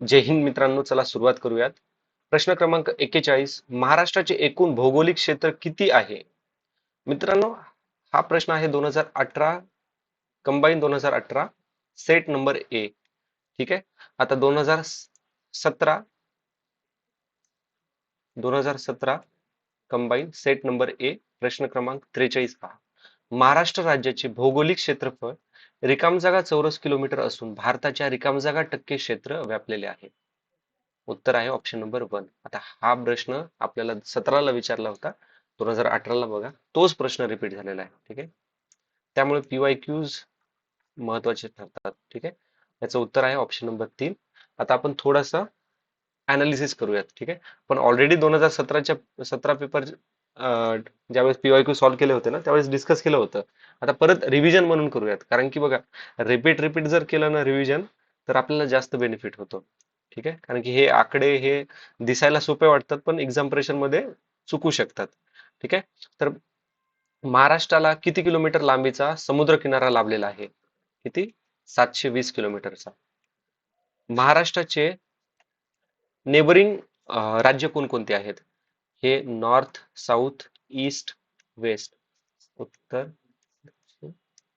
जय हिंद मित्रांनो चला सुरुवात करूयात. प्रश्न क्रमांक एक्केचाळीस महाराष्ट्राचे एकूण भौगोलिक क्षेत्र किती आहे? मित्रांनो हा प्रश्न आहे दोन हजार अठरा कंबाईन दोन हजार अठरा सेट नंबर ए ठीक आहे? आता दोन हजार सतरा दोन हजार सतरा कंबाईन सेट नंबर ए प्रश्न क्रमांक त्रेचाळीस पहा. महाराष्ट्र राज्याचे भौगोलिक क्षेत्रफळ रिकामजागा चौरस किलोमीटर असून भारताच्या रिकामजागा टक्के क्षेत्र व्यापलेले आहे. उत्तर आहे ऑप्शन नंबर वन आता हा प्रश्न आपल्याला सतराला विचारला होता. दोन हजार अठराला बघा. तोच प्रश्न रिपीट झालेला आहे. ठीक आहे? त्यामुळे पीवाय क्यूज महत्त्वाचे ठरतात. ठीक आहे? याचं उत्तर आहे ऑप्शन नंबर तीन. आता आपण थोडासा अनालिसिस करूयात. ठीक आहे? पण ऑलरेडी दोन हजार सतराच्या सतरा पेपर ज्यावेळेस पीवाय क्यू सॉल्व्ह केले होते ना त्यावेळेस डिस्कस केलं होतं. आता परत रिव्हिजन म्हणून करूयात. कारण की बघा रिपीट रिपीट जर केलं ना रिव्हिजन तर आपल्याला जास्त बेनिफिट होतो. ठीक आहे? कारण की हे आकडे हे दिसायला सोपे वाटतात पण एक्झाममध्ये चुकू शकतात. ठीक आहे? तर महाराष्ट्राला किती किलोमीटर लांबीचा समुद्र किनारा लाभलेला आहे? किती? सातशे वीस किलोमीटरचा महाराष्ट्राचे नेबरिंग राज्य कोणकोणते आहेत? हे नॉर्थ साऊथ ईस्ट वेस्ट. उत्तर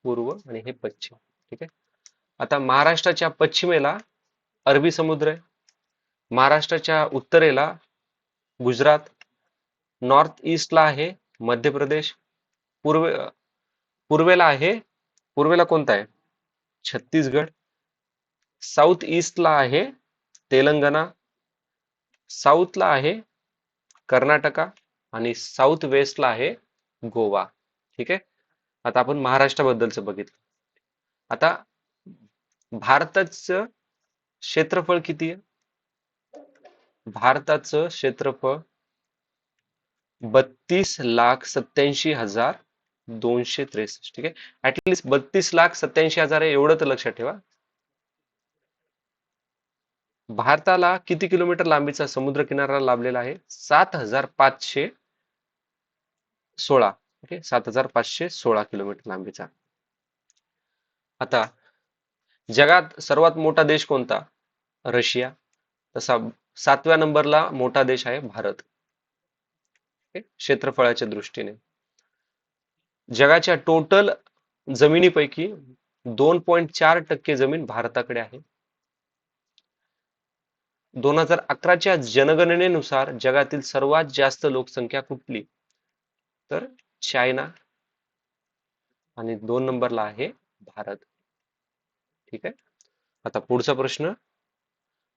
पूर्व आणि हे पश्चिम. ठीक आहे? आता महाराष्ट्राच्या पश्चिमेला अरबी समुद्र आहे. महाराष्ट्राच्या उत्तरेला गुजरात. नॉर्थ ईस्टला आहे मध्य प्रदेश. पूर्वे पूर्वेला आहे पूर्वेला कोणता आहे? छत्तीसगड. साऊथ ईस्टला आहे तेलंगणा. साऊथला आहे कर्नाटका आणि साऊथ वेस्टला आहे गोवा. ठीक आहे? आता आपण महाराष्ट्राबद्दलचं बघितलं. आता भारताचं क्षेत्रफळ किती आहे? भारताचं क्षेत्रफळ बत्तीस लाख सत्याऐंशी हजार दोनशे त्रेसष्ट. ठीक आहे? ऍटलिस्ट बत्तीस लाख सत्याऐंशी हजार आहे एवढं तर लक्षात ठेवा. भारताला किती किलोमीटर लांबीचा समुद्र किनारा लाभलेला आहे? सात हजार पाचशे सोळा. ओके? सात हजार पाचशे सोळा किलोमीटर लांबीचा. आता जगात सर्वात मोठा देश कोणता? रशिया. तसा सातव्या नंबरला मोठा देश आहे भारत. क्षेत्रफळाच्या दृष्टीने. जगाच्या टोटल जमिनीपैकी दोन पॉईंट चार टक्के जमीन भारताकडे आहे. दोन हजार अकराच्या जनगणनेनुसार जगातील सर्वात जास्त लोकसंख्या कुठली? तर चायना. आणि दोन नंबरला आहे भारत. ठीक आहे? आता पुढचा प्रश्न.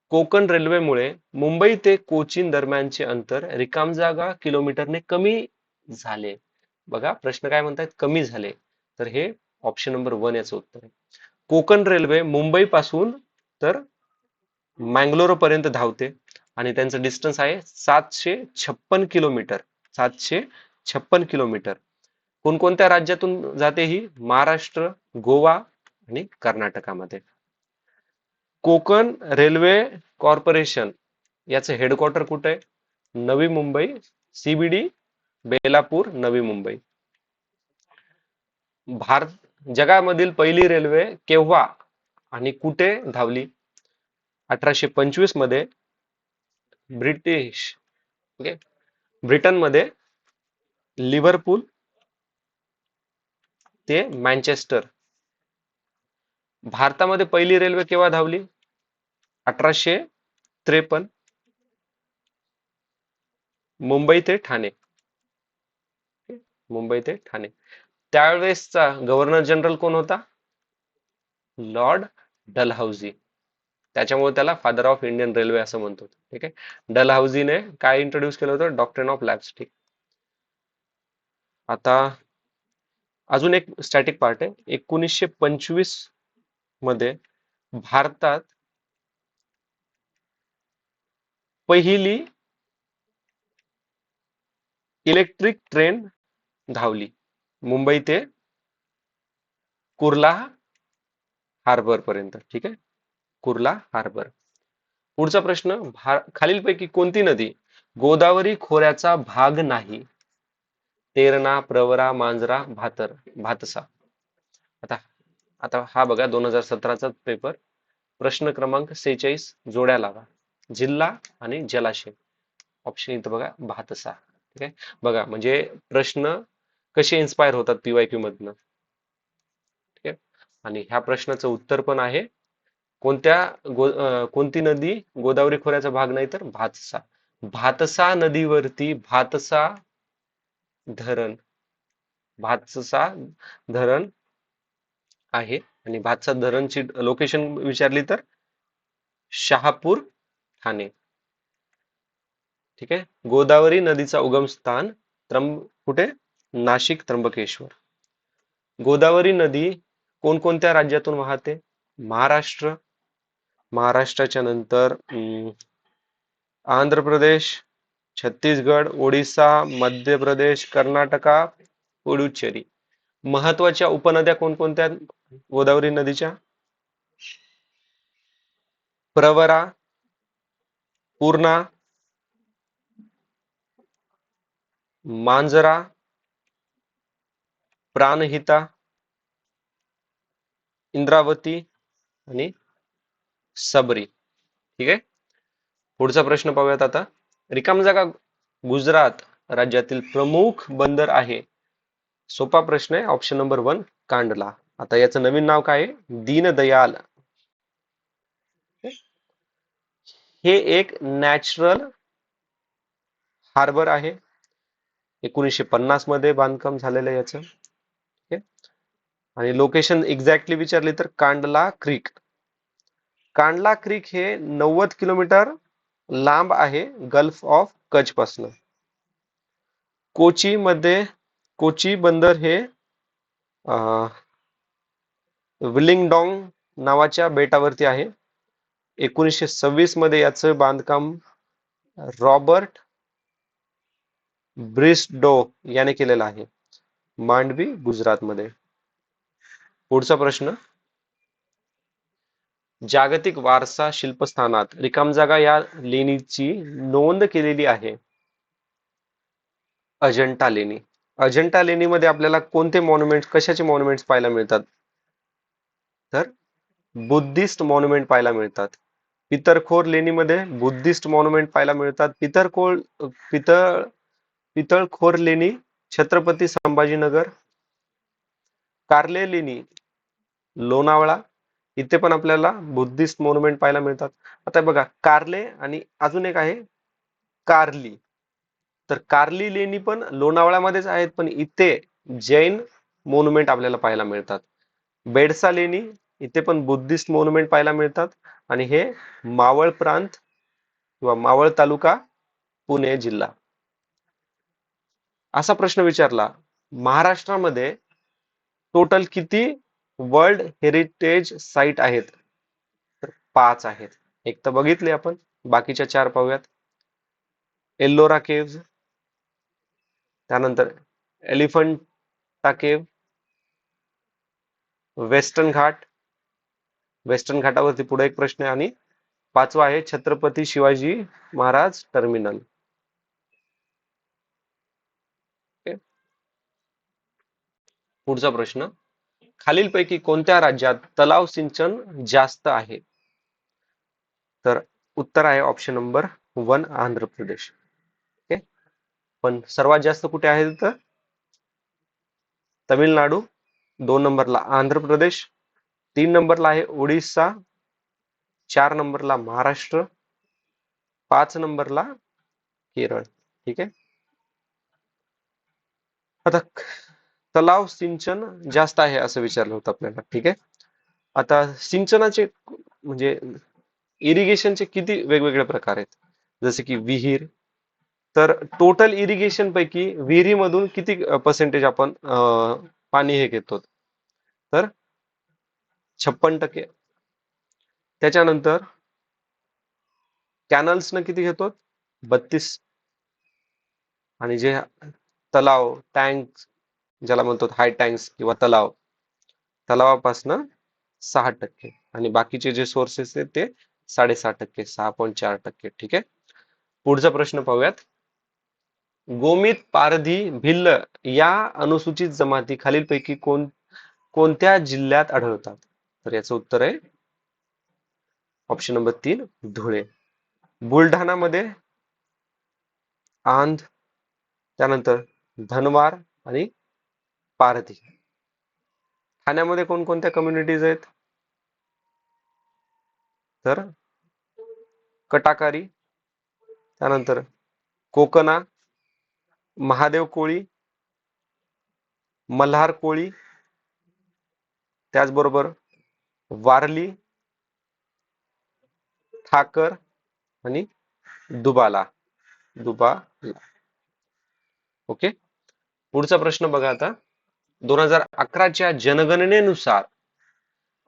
कोकण रेल्वेमुळे मुंबई ते कोचीन दरम्यानचे अंतर रिकाम जागा किलोमीटरने कमी झाले. बघा प्रश्न काय म्हणतात कमी झाले. तर हे ऑप्शन नंबर वन याचं उत्तर आहे. कोकण रेल्वे मुंबई पासून तर मँगलोर पर्यंत धावते आणि त्यांचं डिस्टन्स आहे सातशे छप्पन किलोमीटर. सातशे छप्पन किलोमीटर. कोणकोणत्या राज्यातून जाते ही? महाराष्ट्र गोवा आणि कर्नाटकामध्ये. कोकण रेल्वे कॉर्पोरेशन याचं हेडक्वार्टर कुठे? आहे नवी मुंबई सीबीडी बेलापूर नवी मुंबई. भारत जगामधील पहिली रेल्वे केव्हा आणि कुठे धावली? अठराशे पंचवीसमध्ये ब्रिटिश ओके ब्रिटनमध्ये लिव्हरपूल ते मँचेस्टर. भारतामध्ये पहिली रेल्वे केव्हा धावली? अठराशे त्रेपन्न. मुंबई ते ठाणे. मुंबई ते ठाणे. त्यावेळेसचा गव्हर्नर जनरल कोण होता? लॉर्ड डलहाउजी त्याच्यामुळे त्याला फादर ऑफ इंडियन रेल्वे असं म्हणतो. ठीक आहे? डलहौजीने काय इंट्रोड्यूस केलं होतं? डॉक्टर ऑफ लॅबस्टिक आता अजून एक स्टॅटिक पार्ट आहे. एकोणीसशे पंचवीसमध्ये भारतात पहिली इलेक्ट्रिक ट्रेन धावली. मुंबई ते कुर्ला हार्बर पर्यंत. ठीक आहे? कुर्ला हार्बर. पुढचा प्रश्न खालीलपैकी कोणती नदी गोदावरी खोऱ्याचा भाग नाही? तेरणा प्रवरा मांजरा भातर भातसा. आता आता हा बघा दोन हजार सतराचा पेपर प्रश्न क्रमांक सेहेचाळीस जोड्या लावा. जिल्हा आणि जलाशय. ऑप्शन इथं बघा भातसा. ठीक आहे? बघा म्हणजे प्रश्न कसे इन्स्पायर होतात पीवायक्यू मधनं? ठीक आहे? आणि ह्या प्रश्नाचं उत्तर पण आहे. कोणत्या गो कोणती नदी गोदावरी खोऱ्याचा भाग नाही तर भातसा. भातसा नदीवरती भातसा धरण. भातसा धरण आहे आणि भातसा धरणची लोकेशन विचारली तर शहापूर ठाणे. ठीक आहे? गोदावरी नदीचा उगम स्थान त्र्यंब कुठे? नाशिक त्र्यंबकेश्वर. गोदावरी नदी कोणकोणत्या राज्यातून वाहते? महाराष्ट्र महाराष्ट्राच्या नंतर आंध्र प्रदेश छत्तीसगड ओडिसा मध्य प्रदेश कर्नाटका पुडुचेरी. महत्त्वाच्या उपनद्या कोणकोणत्या गोदावरी नदीच्या. प्रवरा पूर्णा मांजरा प्राणहिता इंद्रावती आणि सबरी. ठीक आहे? पुढचा प्रश्न पाहूयात आता. रिकाम जागा गुजरात राज्यातील प्रमुख बंदर आहे. सोपा प्रश्न आहे ऑप्शन नंबर वन कांडला. आता याचं नवीन नाव काय आहे? दीनदयाल. हे एक नॅचरल हार्बर आहे. एकोणीसशे पन्नासमध्ये बांधकाम झालेलं आहे याचं. ठीक आणि लोकेशन एक्झॅक्टली विचारली तर कांडला क्रीक कांडला क्रीक हे नव्वद किलोमीटर लांब आहे गल्फ ऑफ कच पासन कोची मध्ये कोची बंदर हे विलिंगडॉंग नावाच्या बेटावरती आहे. एकोणीसशे सव्वीसमध्ये याचं बांधकाम रॉबर्ट ब्रिस्डो याने केलेलं आहे. मांडवी गुजरातमध्ये. पुढचा प्रश्न. जागतिक वारसा शिल्पस्थानात रिकामजागा या लेणीची नोंद केलेली आहे. अजंठा लेणी. अजंठा लेणीमध्ये आपल्याला कोणते मॉन्युमेंट कशाचे मॉन्युमेंट्स पाहायला मिळतात? तर बुद्धिस्ट मॉन्युमेंट पाहायला मिळतात. पितरखोर लेणीमध्ये बुद्धिस्ट मॉन्युमेंट पाहायला मिळतात. पितरखोर पितळ पितळखोर लेणी छत्रपती संभाजीनगर. कार्ले लेणी लोणावळा इथे पण आपल्याला बुद्धिस्ट मोन्युमेंट पाहायला मिळतात. आता बघा कार्ले आणि अजून एक आहे कार्ली. तर कार्ली लेणी पण लोणावळ्यामध्येच आहेत पण इथे जैन मोन्युमेंट आपल्याला पाहायला मिळतात. बेडसा लेणी इथे पण बुद्धिस्ट मोन्युमेंट पाहायला मिळतात. आणि हे मावळ प्रांत किंवा मावळ तालुका पुणे जिल्हा. असा प्रश्न विचारला महाराष्ट्रामध्ये टोटल किती वर्ल्ड हेरिटेज साईट आहेत. तर पाच आहेत. एक तर बघितले आपण. बाकीच्या चार पाहूयात. एल्लोरा केव्ह त्यानंतर Elephanta cave western Ghat. Western घाटावरती पुढे एक प्रश्न आहे आणि पाचवा आहे छत्रपती शिवाजी महाराज टर्मिनल. पुढचा प्रश्न. खालीलपैकी कोणत्या राज्यात तलाव सिंचन जास्त आहे? तर उत्तर आहे option number one Andhra Pradesh. Okay पण सर्वात जास्त कुठे आहे तर तमिळनाडू. दोन नंबरला आंध्र प्रदेश. तीन नंबरला आहे ओडिसा. चार नंबरला महाराष्ट्र. पाच नंबरला केरळ. ठीक आहे? आता तलाव सिंचन जास्त आहे असं विचारलं होतं आपल्याला. ठीक आहे? आता सिंचनाचे म्हणजे इरिगेशनचे किती वेगवेगळे प्रकार आहेत? जसे की विहीर. तर टोटल इरिगेशन पैकी विहिरीमधून किती पर्सेंटेज आपण पाणी हे घेतो? तर छप्पन टक्के. त्याच्यानंतर कॅनल्सनं किती घेतो? बत्तीस. आणि जे तलाव टँक ज्याला म्हणतो हाय टँक्स किंवा तलाव. तलावापासनं सहा टक्के आणि बाकीचे जे सोर्सेस आहेत ते साडेसहा टक्के सहा पॉईंट चार टक्के ठीक आहे? पुढचा प्रश्न पाहूयात. गोमित पारधी भिल्ल या अनुसूचित जमाती खालीलपैकी कोण कोणत्या जिल्ह्यात आढळतात? तर याचं उत्तर आहे ऑप्शन नंबर तीन धुळे. बुलढाणामध्ये आंध त्यानंतर धनवार आणि पारधी. ठाण्यामध्ये कोणकोणत्या कम्युनिटीज आहेत? तर कटाकारी त्यानंतर कोकणा महादेव कोळी मल्हार कोळी त्याचबरोबर वारली ठाकर आणि दुबाला. दुबाला. ओके? पुढचा प्रश्न बघा आता. दोन हजार अकराच्या जनगणनेनुसार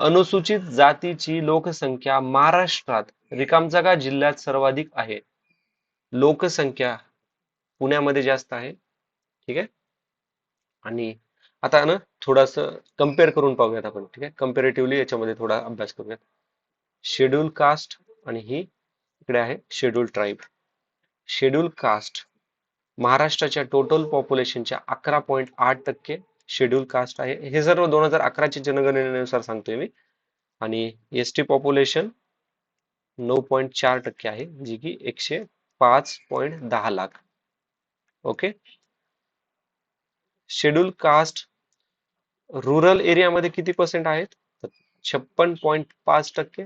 अनुसूचित जातीची लोकसंख्या महाराष्ट्रात रिकामजागा जिल्ह्यात सर्वाधिक आहे. लोकसंख्या पुण्यामध्ये जास्त आहे. ठीक आहे? आणि आता ना थोडस कंपेअर करून पाहूयात आपण. ठीक आहे? कम्पेरेटिव्हली याच्यामध्ये थोडा अभ्यास करूयात. शेड्यूल कास्ट आणि ही इकडे आहे शेड्यूल ट्राईब शेड्यूल कास्ट महाराष्ट्राच्या टोटल पॉप्युलेशनच्या अकरा पॉईंट आठ टक्के शेड्यूल कास्ट आहे. हे सर्व दोन हजार अकराच्या जनगणनेनुसार सांगतोय मी. आणि एस टी पॉप्युलेशन नऊ पॉईंट चार टक्के आहे जी की एकशे पाच पॉईंट दहा lakh. Okay schedule caste rural एरियामध्ये किती पर्सेंट आहेत? छप्पन पॉईंट पाच टक्के.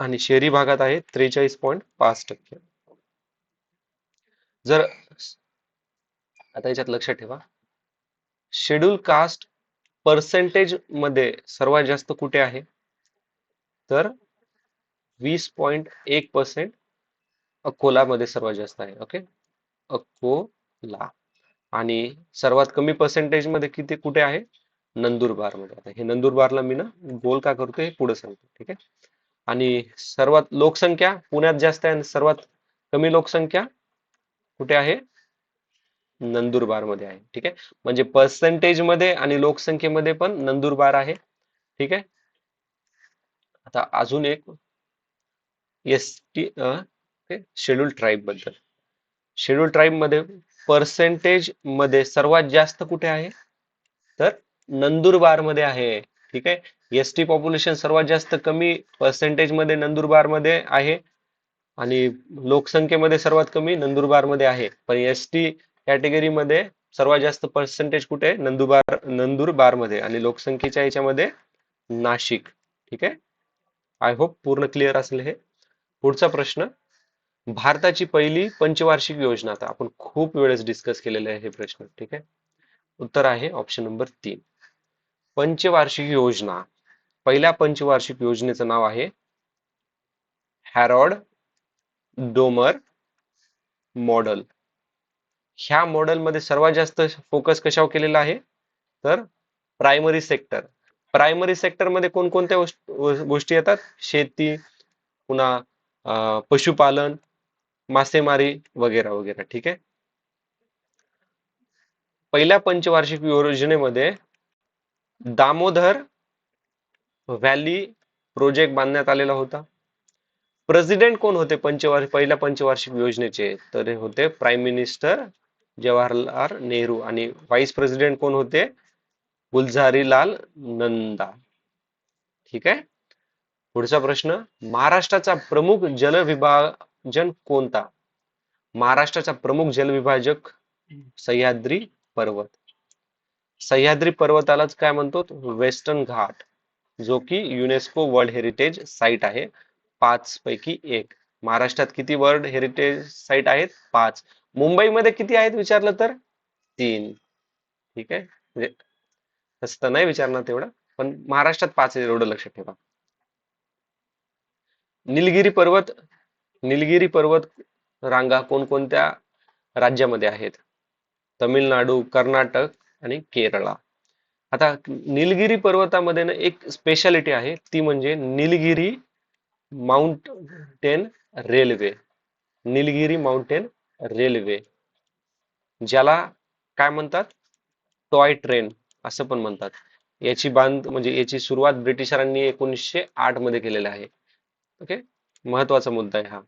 आणि शहरी भागात आहे त्रेचाळीस पॉईंट पाच टक्के. जर आता याच्यात लक्षात ठेवा. शेड्यूल कास्ट पर्सेंटेजमध्ये सर्वात जास्त कुठे आहे? तर वीस पॉइंट एक पर्सेंट अकोलामध्ये सर्वात जास्त आहे ओके अकोला. आणि सर्वात कमी पर्सेंटेजमध्ये किती कुठे आहे? नंदुरबारमध्ये आता हे नंदुरबारला मी ना गोल का करतो हे पुढे सांगतो ठीक आहे? आणि सर्वात लोकसंख्या पुण्यात जास्त आहे आणि सर्वात कमी लोकसंख्या कुठे आहे? नंदुरबारमध्ये आहे. ठीक आहे? म्हणजे पर्सेंटेजमध्ये आणि लोकसंख्येमध्ये पण नंदुरबार आहे. ठीक आहे? आता अजून एक एस टी शेड्यूल ट्राईबबद्दल. शेड्यूल ट्राईबमध्ये पर्सेंटेजमध्ये सर्वात जास्त कुठे आहे? तर नंदुरबारमध्ये आहे. ठीक आहे? एस टी पॉप्युलेशन सर्वात जास्त कमी पर्सेंटेजमध्ये नंदुरबारमध्ये आहे. आणि लोकसंख्येमध्ये सर्वात कमी नंदुरबारमध्ये आहे. पण एस टी कॅटेगरीमध्ये सर्वात जास्त पर्सेंटेज कुठे? नंदुबार नंदुरबारमध्ये आणि लोकसंख्येच्या याच्यामध्ये नाशिक. ठीक आहे? आय होप पूर्ण क्लिअर असेल हे. पुढचा प्रश्न. भारताची पहिली पंचवार्षिक योजना. आता आपण खूप वेळेस डिस्कस केलेले आहे हे प्रश्न. ठीक आहे? उत्तर आहे ऑप्शन नंबर तीन. पंचवार्षिक योजना. पहिल्या पंचवार्षिक योजनेचं नाव आहे हॅरॉड डोमर मॉडेल ह्या मॉडेलमध्ये सर्वात जास्त फोकस कशावर केलेला आहे? तर प्रायमरी सेक्टर प्रायमरी सेक्टरमध्ये कोणकोणत्या गोष्टी येतात? शेती पुन्हा पशुपालन मासेमारी वगैरे वगैरे. ठीक आहे? पहिल्या पंचवार्षिक योजनेमध्ये दामोदर व्हॅली प्रोजेक्ट बांधण्यात आलेला होता. प्रेसिडेंट कोण होते पंचवार्षिक पहिल्या पंचवार्षिक योजनेचे? तर होते प्राईम मिनिस्टर जवाहरलाल नेहरू आणि व्हाईस प्रेसिडेंट कोण होते? गुलझारीलाल नंदा. ठीक आहे? पुढचा प्रश्न महाराष्ट्राचा प्रमुख जलविभाजन कोणता? महाराष्ट्राचा प्रमुख जलविभाजक सह्याद्री पर्वत. सह्याद्री पर्वतालाच काय म्हणतो? वेस्टर्न घाट जो की युनेस्को वर्ल्ड हेरिटेज साईट आहे पाच पैकी एक. महाराष्ट्रात किती वर्ल्ड हेरिटेज साईट आहेत? पाच. मुंबईमध्ये किती आहेत विचारलं तर? तीन. ठीक आहे. म्हणजे तसं तर नाही विचारणार तेवढं पण महाराष्ट्रात पाच आहे एवढं लक्षात ठेवा. निलगिरी पर्वत निलगिरी पर्वत रांगा कोणकोणत्या राज्यामध्ये आहेत? तमिळनाडू कर्नाटक आणि केरळा. आता निलगिरी पर्वतामध्ये ना एक स्पेशालिटी आहे ती म्हणजे Nilgiri mountain railway Nilgiri mountain railway ज्याला काय म्हणतात? टॉय ट्रेन असं पण म्हणतात. याची बांध म्हणजे याची सुरुवात ब्रिटिशरांनी एकोणीसशे आठमध्ये केलेली आहे. ओके? महत्त्वाचा मुद्दा आहे हा.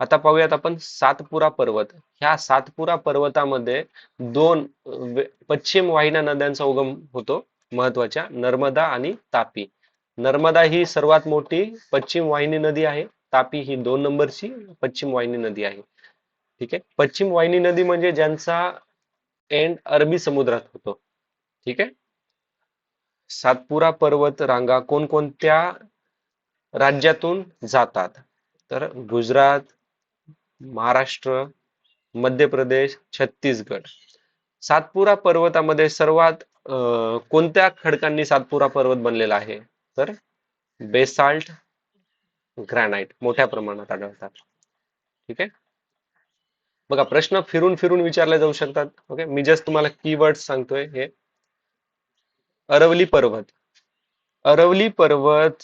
आता पाहूयात आपण सातपुरा पर्वत. ह्या सातपुरा पर्वतामध्ये दोन पश्चिम वाहिन्या नद्यांचा उगम होतो महत्त्वाच्या नर्मदा आणि तापी. नर्मदा ही सर्वात मोठी पश्चिम वाहिनी नदी आहे. तापी ही दोन नंबरची पश्चिम वाहिनी नदी आहे. ठीक आहे? पश्चिम वाहिनी नदी म्हणजे ज्यांचा एंड अरबी समुद्रात होतो. ठीक आहे? सातपुरा पर्वत रांगा कोणकोणत्या राज्यातून जातात? तर गुजरात महाराष्ट्र मध्य प्रदेश छत्तीसगड. सातपुरा पर्वतामध्ये सर्वात कोणत्या खडकांनी सातपुरा पर्वत बनलेला आहे? तर बेसाल्ट ग्रॅनाइट मोठ्या प्रमाणात आढळतात. ठीक आहे? बघा प्रश्न फिरून फिरून विचारले जाऊ शकतात. ओके मी जस्ट तुम्हाला कीवर्ड सांगतोय हे. अरवली पर्वत. अरवली पर्वत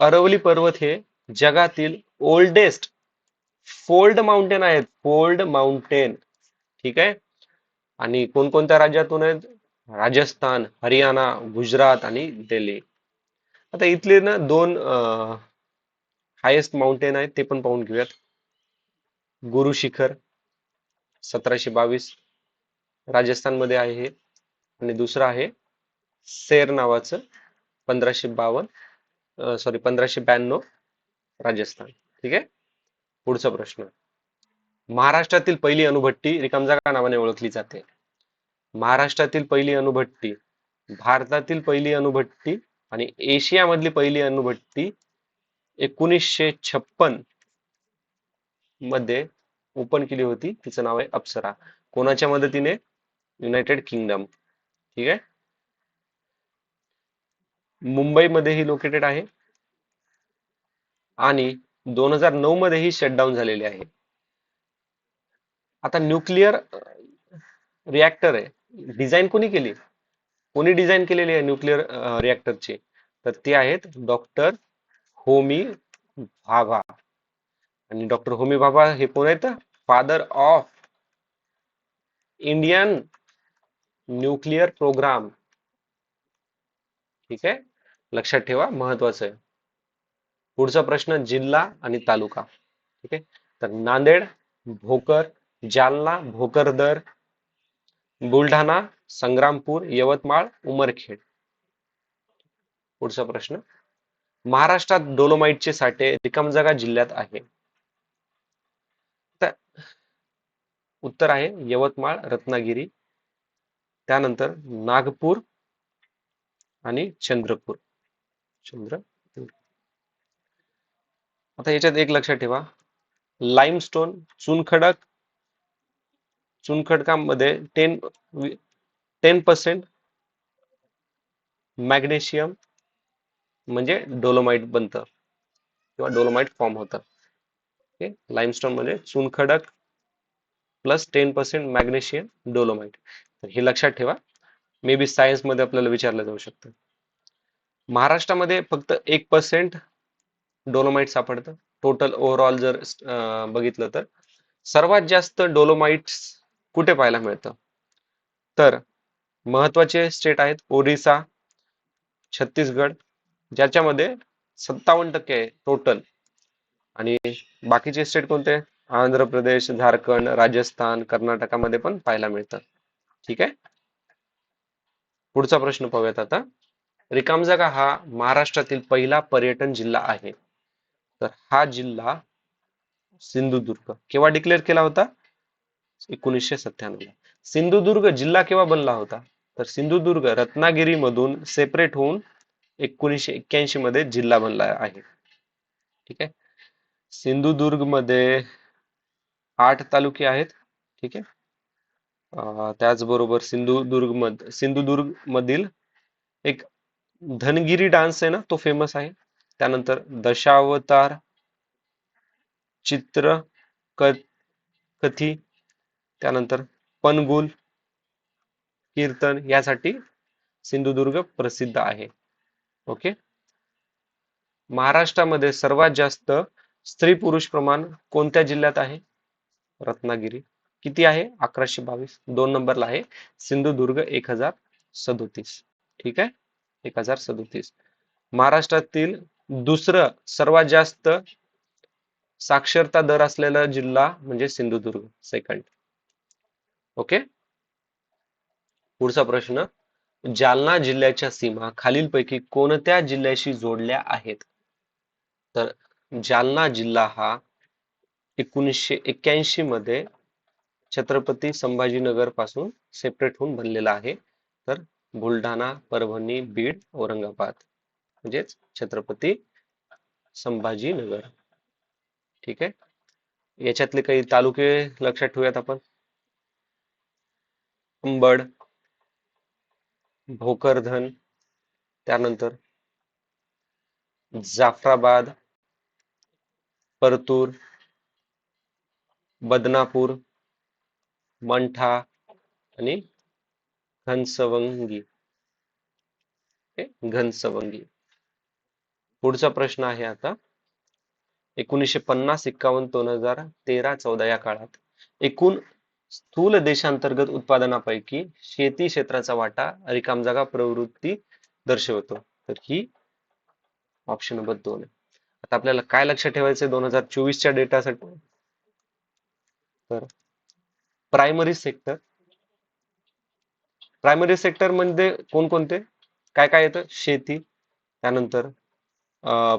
अरवली पर्वत हे जगातील ओल्डेस्ट फोल्ड माउंटेन आहेत. फोल्ड माउंटेन ठीक आहे? आणि कोणकोणत्या राज्यातून आहेत? राजस्थान हरियाणा गुजरात आणि दिल्ली. आता इथले ना दोन हायेस्ट माउंटेन आहेत ते पण पाहून घेऊयात. गुरु शिखर सतराशे बावीस. राजस्थानमध्ये आहे हे आणि दुसरं आहे सेर नावाचं पंधराशे बावन्न सॉरी पंधराशे ब्याण्णव राजस्थान. ठीक आहे? पुढचा प्रश्न. महाराष्ट्रातील पहिली अणुभट्टी रिकामजागा नावाने ओळखली जाते. महाराष्ट्रातील पहिली अणुभट्टी भारतातील पहिली अणुभट्टी आणि एशियामधली पहिली अणुभट्टी एकोणीसशे छप्पन मध्ये ओपन केली होती. तिचं नाव आहे अप्सरा. कोणाच्या मदतीने? युनायटेड किंगडम ठीक आहे? मुंबईमध्ये ही लोकेटेड आहे. आणि दोन हजार नऊ मध्ये ही शटडाऊन झालेली आहे. आता न्यूक्लिअर रिॲक्टर आहे. डिझाईन कोणी केली? कोणी डिझाईन केलेली आहे न्यूक्लिअर रिॲक्टरची तर ते आहेत डॉक्टर होमी भाभा. आणि डॉक्टर होमी भाभा हे कोण आहेत? Father of Indian nuclear programme. ठीक आहे? लक्षात ठेवा महत्वाचं आहे. पुढचा प्रश्न जिल्हा आणि तालुका. ठीक आहे? तर नांदेड भोकर जालना भोकरदर बुलढाणा संग्रामपूर यवतमाळ उमरखेड. पुढचा प्रश्न. महाराष्ट्रात डोलोमाइटचे साठे रिकामजागा जिल्ह्यात आहे तर उत्तर आहे यवतमाळ रत्नागिरी त्यानंतर नागपूर आणि चंद्रपूर. चंद्रपूर. आता याच्यात एक लक्षात ठेवा. लाईमस्टोन चुनखडक चुनखडकामध्ये टेन टेन पर्सेंट मॅग्नेशियम म्हणजे डोलोमाइट बनतं किंवा डोलोमाइट फॉर्म होतं. ओके लाईमस्टोन म्हणजे चुनखडक plus ten percent magnesium dolomite. तर हे लक्षात ठेवा. मे बी सायन्समध्ये आपल्याला विचारलं जाऊ शकतं. महाराष्ट्रामध्ये फक्त एक पर्सेंट डोलोमाइट सापडतं. टोटल ओव्हरऑल जर बघितलं तर. सर्वात जास्त डोलोमाइट्स कुठे पाहायला मिळतं? तर महत्त्वाचे स्टेट आहेत ओरिसा छत्तीसगड ज्याच्यामध्ये सत्तावन्न टक्के आहे टोटल आणि बाकीचे स्टेट कोणते? आंध्र प्रदेश झारखंड राजस्थान कर्नाटकामध्ये पण पाहायला मिळतं. ठीक आहे? पुढचा प्रश्न पाहूयात आता. रिकामजागा हा महाराष्ट्रातील पहिला पर्यटन जिल्हा आहे. तर हा जिल्हा सिंधुदुर्ग. केव्हा डिक्लेअर केला होता? एकोणीसशे सत्त्याण्णव ला सिंधुदुर्ग जिल्हा केव्हा बनला होता? तर सिंधुदुर्ग रत्नागिरी मधून सेपरेट होऊन एकोणीसशे एक्क्याऐंशी मध्ये जिल्हा बनला आहे. ठीक आहे? सिंधुदुर्गमध्ये आठ तालुके आहेत ठीक आहे? त्याचबरोबर सिंधुदुर्ग मध सिंधुदुर्ग मधील एक धनगिरी डान्स आहे ना तो फेमस आहे. त्यानंतर दशावतार चित्र क कथी त्यानंतर पनगुल कीर्तन यासाठी सिंधुदुर्ग प्रसिद्ध आहे. ओके? महाराष्ट्रामध्ये सर्वात जास्त स्त्री पुरुष प्रमाण कोणत्या जिल्ह्यात आहे? रत्नागिरी. किती आहे? अकराशे बावीस. दोन नंबरला आहे. सिंधुदुर्ग एक हजार सदोतीस. ठीक आहे? एक हजार सदोतीस. महाराष्ट्रातील दुसरं सर्वात जास्त साक्षरता दर असलेला जिल्हा म्हणजे सिंधुदुर्ग सेकंड ओके? पुढचा प्रश्न. जालना जिल्ह्याच्या सीमा खालीलपैकी कोणत्या जिल्ह्याशी जोडल्या आहेत? तर जालना जिल्हा हा एकोणीसशे एक्क्याऐंशी मध्ये छत्रपती संभाजीनगरपासून सेपरेट होऊन बनलेला आहे. तर बुलढाणा परभणी बीड औरंगाबाद म्हणजेच छत्रपती संभाजीनगर. ठीक आहे? याच्यातले काही तालुके लक्षात ठेवूयात आपण. अंबड भोकरधन त्यानंतर जाफराबाद परतूर बदनापूर मंठा आणि घनसवंगी. घनसवंगी. पुढचा प्रश्न आहे आता. एकोणीसशे पन्नास एक्कावन्न दोन हजार तेरा चौदा या काळात एकूण स्थूल देशांतर्गत उत्पादनापैकी शेती क्षेत्राचा वाटा रिकाम जागा प्रवृत्ती दर्शवतो. तर ही ऑप्शन नंबर दोन आता आपल्याला काय लक्षात ठेवायचं दोन हजार चोवीसच्या डेटासाठी तर प्रायमरी सेक्टर प्रायमरी सेक्टर म्हणजे कोणकोणते? काय काय येतं? शेती. त्यानंतर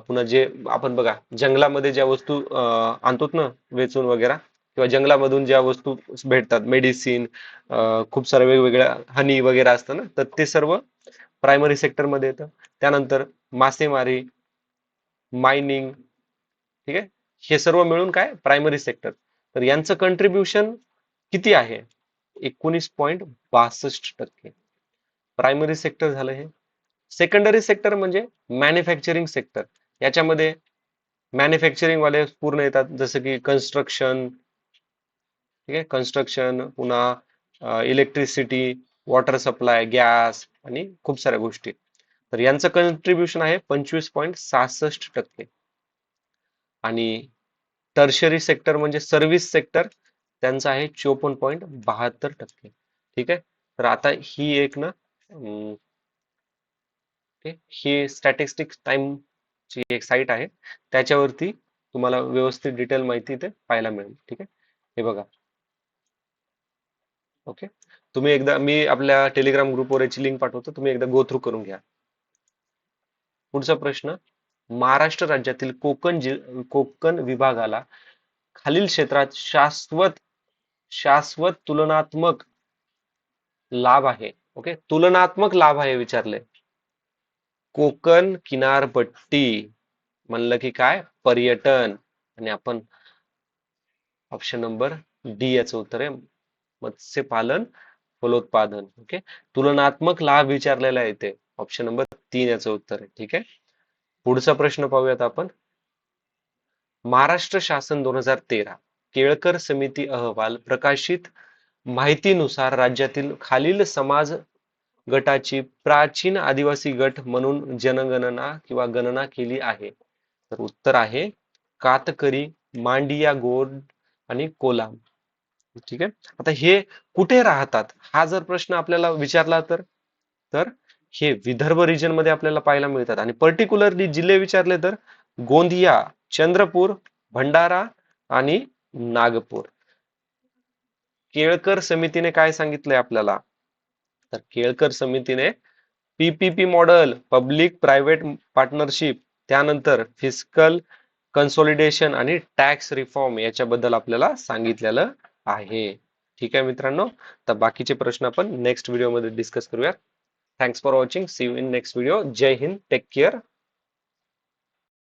पुन्हा जे आपण बघा जंगलामध्ये ज्या वस्तू आणतोत ना वेचून वगैरे किंवा जंगलामधून ज्या वस्तू भेटतात मेडिसिन खूप साऱ्या वेगवेगळ्या हनी वगैरे असतं ना तर ते सर्व प्रायमरी सेक्टरमध्ये येतं. त्यानंतर मासेमारी मायनिंग ठीक आहे? हे सर्व मिळून काय? प्रायमरी सेक्टर तर यांचं कंट्रीब्युशन किती आहे? एकोणीस पॉईंट बासष्ट टक्के. प्रायमरी सेक्टर झालं हे. सेकंडरी सेक्टर म्हणजे मॅन्युफॅक्चरिंग सेक्टर याच्यामध्ये मॅन्युफॅक्चरिंग वाले पूर्ण येतात. जसं की कन्स्ट्रक्शन ठीक आहे? कन्स्ट्रक्शन पुन्हा इलेक्ट्रिसिटी वॉटर सप्लाय गॅस आणि खूप साऱ्या गोष्टी. तर यांचं कंट्रीब्युशन आहे पंचवीस पॉईंट सहासष्ट टक्के. आणि टर्शरी सेक्टर म्हणजे सर्व्हिस सेक्टर त्यांचं आहे चोपन्न पॉईंट बहात्तर टक्के. ठीक आहे? तर आता ही एक ना ही स्टॅटिस्टिक टाइम ची एक साईट आहे. त्याच्यावरती तुम्हाला व्यवस्थित डिटेल माहिती इथे पाहायला मिळेल. ठीक आहे? हे बघा. ओके? तुम्ही एकदा मी आपल्या टेलिग्राम ग्रुपवर याची लिंक पाठवतो. तुम्ही एकदा गो थ्रू करून घ्या. पुढचा प्रश्न महाराष्ट्र राज्यातील कोकण जि कोकण विभागाला खालील क्षेत्रात शाश्वत शाश्वत तुलनात्मक लाभ आहे. ओके तुलनात्मक लाभ आहे विचारले. कोकण किनारपट्टी म्हणलं की काय? पर्यटन. आणि आपण ऑप्शन नंबर डी याचं उत्तर आहे. मत्स्यपालन फलोत्पादन. ओके तुलनात्मक लाभ विचारलेला आहे इथे. ऑप्शन नंबर तीन याचं उत्तर आहे. ठीक आहे? पुढचा प्रश्न पाहूयात आपण. महाराष्ट्र शासन दोन हजार तेरा केळकर समिती अहवाल प्रकाशित माहितीनुसार राज्यातील खालील समाज गटाची प्राचीन आदिवासी गट म्हणून जनगणना किंवा गणना केली आहे. तर उत्तर आहे कातकरी मांडिया गोड आणि कोलाम. ठीक आहे? आता हे कुठे राहतात? हा जर प्रश्न आपल्याला विचारला तर तर हे विदर्भ रिजनमध्ये आपल्याला पाहायला मिळतात. आणि पर्टिक्युलरली जिल्हे विचारले तर गोंदिया चंद्रपूर भंडारा आणि नागपूर. केळकर समितीने काय सांगितलंय आपल्याला? तर केळकर समितीने PPP model public private partnership त्यानंतर फिजिकल कन्सोलिडेशन आणि टॅक्स रिफॉर्म याच्याबद्दल आपल्याला सांगितलेलं आहे. ठीक आहे मित्रांनो? तर बाकीचे प्रश्न आपण नेक्स्ट व्हिडिओमध्ये डिस्कस करूयात. Thanks for watching. See you in next video. Jai Hind. Take care.